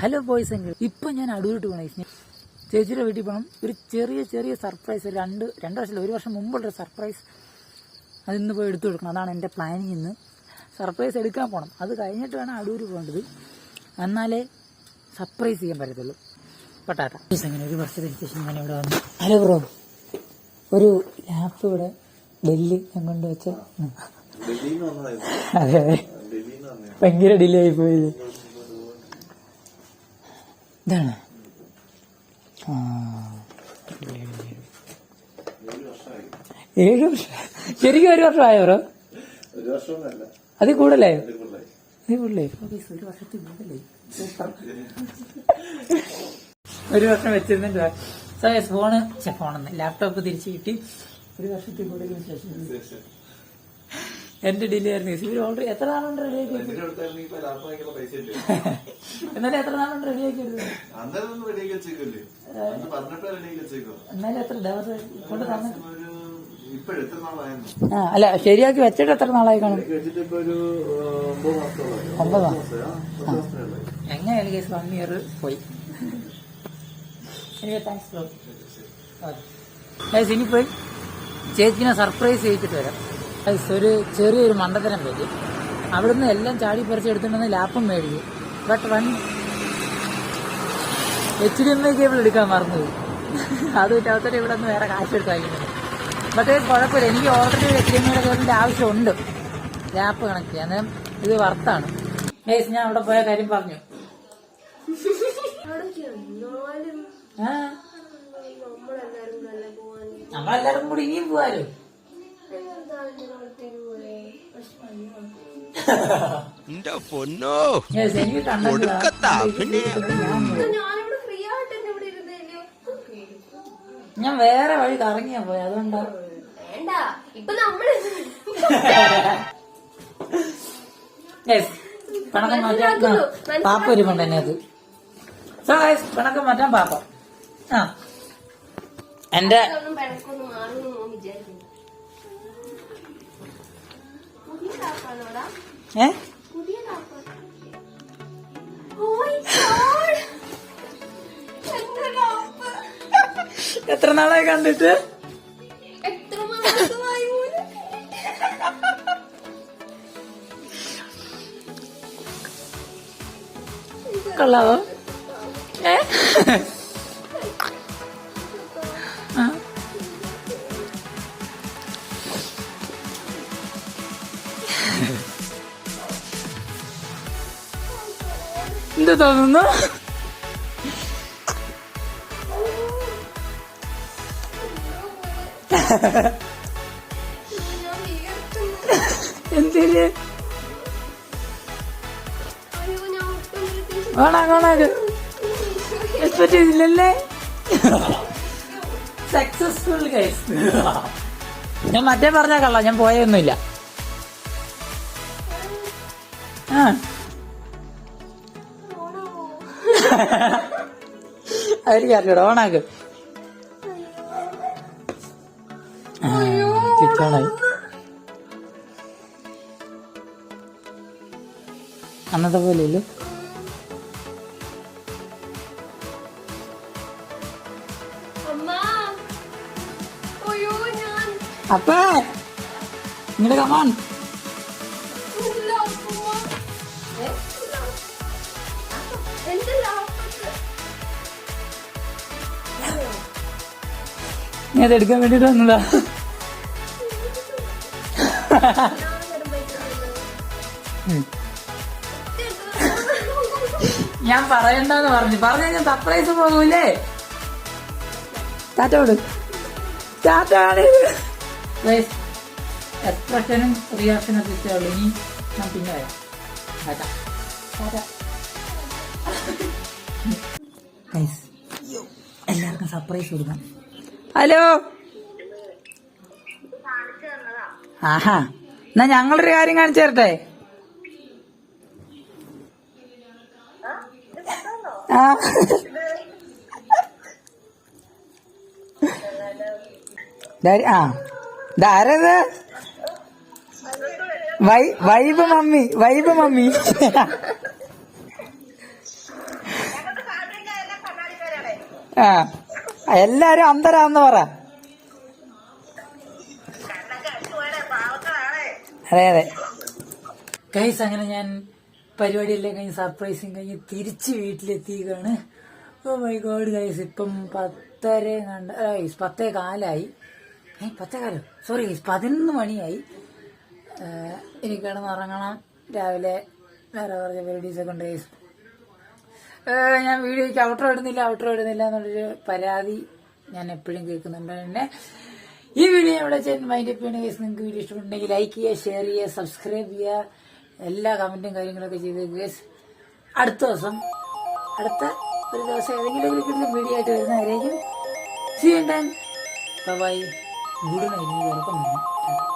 Hello boys എങ്കിൽ ഇപ്പൊ ഞാൻ അടൂരിട്ട് പോകണം ഗൈസ് ചേച്ചിയുടെ വീട്ടിൽ പോകണം ഒരു ചെറിയ ചെറിയ സർപ്രൈസ് രണ്ട് രണ്ട് വർഷം ഒരു വർഷം മുമ്പുള്ള സർപ്രൈസ് അതിന്ന് ഇന്ന് പോയി എടുത്തു കൊടുക്കണം. അതാണ് എന്റെ പ്ലാനിങ് ഇന്ന്. സർപ്രൈസ് എടുക്കാൻ പോകണം അത് കഴിഞ്ഞിട്ട് വേണം അടൂർ പോകേണ്ടത്. എന്നാലേ സർപ്രൈസ് ചെയ്യാൻ പറ്റത്തുള്ളൂ. പട്ടാട്ട അങ്ങനെ ഒരു വർഷത്തിന് ശേഷം ഞാൻ ഇവിടെ വന്നു. ഹലോ ബ്രോ ഒരു ലാപ്പ് ഇവിടെ ഡൽഹി ഞാൻ കൊണ്ടുവച്ച അതെ ഭയങ്കര ഡിലേ ആയി പോയത്. ഇതാണ്. ഏഴ് വർഷം. ശരിക്കും ഒരു വർഷമായോ ബ്രോ? ഒരു വർഷമൊന്നുമല്ല. അത് കൂടുതലായോ? ഒരു വർഷം വെച്ചിരുന്നിട്ട് സാർ ഫോണ് ഫോണെന്ന്. ലാപ്ടോപ്പ് തിരിച്ചു കിട്ടി. ഒരു വർഷത്തിൽ കൂടുതലും ശേഷം. എന്റെ ഡിലേ ആയിരുന്നു. ഇവർ ഓൾറെഡി എത്ര നാളുണ്ട് റെഡി ആക്കി എന്തിനാ എടുത്തായിരുന്നു ഇപ്പൊ പൈസ ഇല്ലേ? എന്നാലും എത്ര നാളുണ്ട് റെഡിയാക്കി റെഡിയാക്കി എന്നാലും എത്ര ദിവസം കൊണ്ട് തന്നെ. ഒരു ഇപ്പഴെത്ര ആ അല്ല ശരിയാക്കി വെച്ചിട്ട് എത്ര നാളായി കാണും? ഒമ്പത് എങ്ങനെയാണ് കേസ് വൺ ഇയർ പോയി? എനിക്ക് താങ്ക്സ് ബ്രോ ഇനി പോയി. ചേച്ചിനെ സർപ്രൈസ് ചെയ്യിച്ചിട്ട് വരാം. ഒരു ചെറിയൊരു മണ്ടത്തരം പറ്റി അവിടുന്ന് എല്ലാം ചാടി പറിച്ച് എടുത്തിട്ടുണ്ടെന്ന് ലാപ്പും മേടിച്ചു. But one H D M I cable എടുക്കാൻ മറന്നുപോയി അത് വിറ്റാത്തത് ഇവിടെ നിന്ന് വേറെ കാശ് എടുത്ത് വാങ്ങിയിട്ടുണ്ട് ബട്ട് കുഴപ്പമില്ല. എനിക്ക് ഓൾറെഡി എച്ച് ഡി എം ഐയുടെ കേബിളിന്റെ ആവശ്യമുണ്ട്. ലാപ്പ് കണക്ട് ചെയ്യാൻ അന്നേരം ഇത് വർത്താണ് ഏസ് ഞാൻ അവിടെ പോയ കാര്യം പറഞ്ഞു. നമ്മളെല്ലാരും കൂടി ഇനിയും പോവാലോ? എന്റെ പൊന്നോ. കൊടുക്കത്താ, പിന്നെ. ഞാൻ പോയി. ഫ്രീ ആയിട്ട് ഇവിടെ ഇരുന്നല്ലോ ഞാൻ വേറെ വഴി കറങ്ങിയാ പോയി അതുകൊണ്ടാ. വേണ്ട ഇപ്പൊ നമ്മൾ യെസ് പിണക്കം മാറ്റാൻ ആ, പാപ്പ ഒരു തന്നെ അത് സോ ഗൈസ് പണക്കം മാറ്റാൻ പാപ്പ. ആ. എന്റെ ഒന്നും പിണക്കൊന്നും മാറുന്നു വിചാരിക്കുന്നു. ഏ? Oh എത്ര നാളായി കണ്ടിട്ട്? കൊള്ളാവോ? ഏ? എന്ത് തോന്നുന്നു ഞാൻ വിയർക്കുന്നു. എന്തിന് അയ്യോ ഞാൻ ഒട്ടും ഓണാക്ക് ഓണാക്ക് എക്സ്പെക്ട് ചെയ്തില്ലല്ലേ സക്സസ്ഫുൾ കേസ് ഞാൻ മറ്റേ പറഞ്ഞ കള്ള ഞാൻ പോയൊന്നുമില്ല. ആ. അതെനിക്ക് അറിഞ്ഞൂടാ ഓണാക്ക്. കിച്ചണായി അന്നത്തെ പോലെ ഇല്ലു. അമ്മ. അയ്യോ ഞാൻ അപ്പേ ഇങ്ങോട്ട് കമാൻ നീ അത് എടുക്കാൻ വേണ്ടിട്ട് വന്നതാ. ഞാൻ പറയണ്ടെന്ന് പറഞ്ഞു. പറഞ്ഞ ഞാൻ സർപ്രൈസ് പോകൂലേ? ടാറ്റോട് ടാറ്റാണ് എക്സ്പ്രഷനും റിയാക്ഷനും ഒക്കെ ഇഷ്ടമേ ഉള്ളൂ ഇനി ഞാൻ പിന്നെ വരാം. ടാറ്റ ടാറ്റ എല്ലാവർക്കും സർപ്രൈസ് കൊടുക്കാം. ഹലോ? ആഹാ. എന്നാ ഞങ്ങളൊരു കാര്യം കാണിച്ചു തരട്ടെ? ആ. ആ. ധാരത് വൈ വൈബ് മമ്മി വൈബ് മമ്മി. ആ. എല്ലാരും അന്തരാന്ന് പറ. അതെ അതെ. കൈസ് അങ്ങനെ ഞാൻ പരിപാടിയെല്ലാം കഴിഞ്ഞ് സർപ്രൈസിങ് കഴിഞ്ഞ് തിരിച്ച് വീട്ടിലെത്തിക്കുകയാണ് ഓ മൈ ഗോഡ് കൈസ് ഇപ്പം പത്തര കണ്ട കൈസ് പത്തേ കാലായി. ഏ പത്തേ കാലോ? സോറി കൈസ് പതിനൊന്ന് മണിയായി. എനിക്ക് കിടന്നുറങ്ങണം രാവിലെ വേറെ കുറച്ച് പരിപാടീസൊക്കെ ഉണ്ട് ഏഹ് ഞാൻ വീഡിയോയ്ക്ക് ഔട്ടർ ഇടുന്നില്ല ഔട്ടർ ഇടുന്നില്ല എന്നുള്ളൊരു പരാതി ഞാൻ എപ്പോഴും കേൾക്കുന്നുണ്ട്. പിന്നെ ഈ വീഡിയോ ഇവിടെ ചെയ്യുന്ന മൈൻഡ് അപ്പ് ചെയ്യണ കേസ് നിങ്ങൾക്ക് വീഡിയോ ഇഷ്ടപ്പെട്ടുണ്ടെങ്കിൽ ലൈക്ക് ചെയ്യുക ഷെയർ ചെയ്യുക സബ്സ്ക്രൈബ് ചെയ്യുക. എല്ലാ കമന്റും കാര്യങ്ങളൊക്കെ ചെയ്ത് കേസ് അടുത്ത ദിവസം അടുത്ത ഒരു ദിവസം ഏതെങ്കിലും ഒരു വീഡിയോ ആയിട്ട് വരുന്നതായിരിക്കും സി ബൈ ഗുഡ് നൈറ്റ് ഉറക്കം വരുന്നു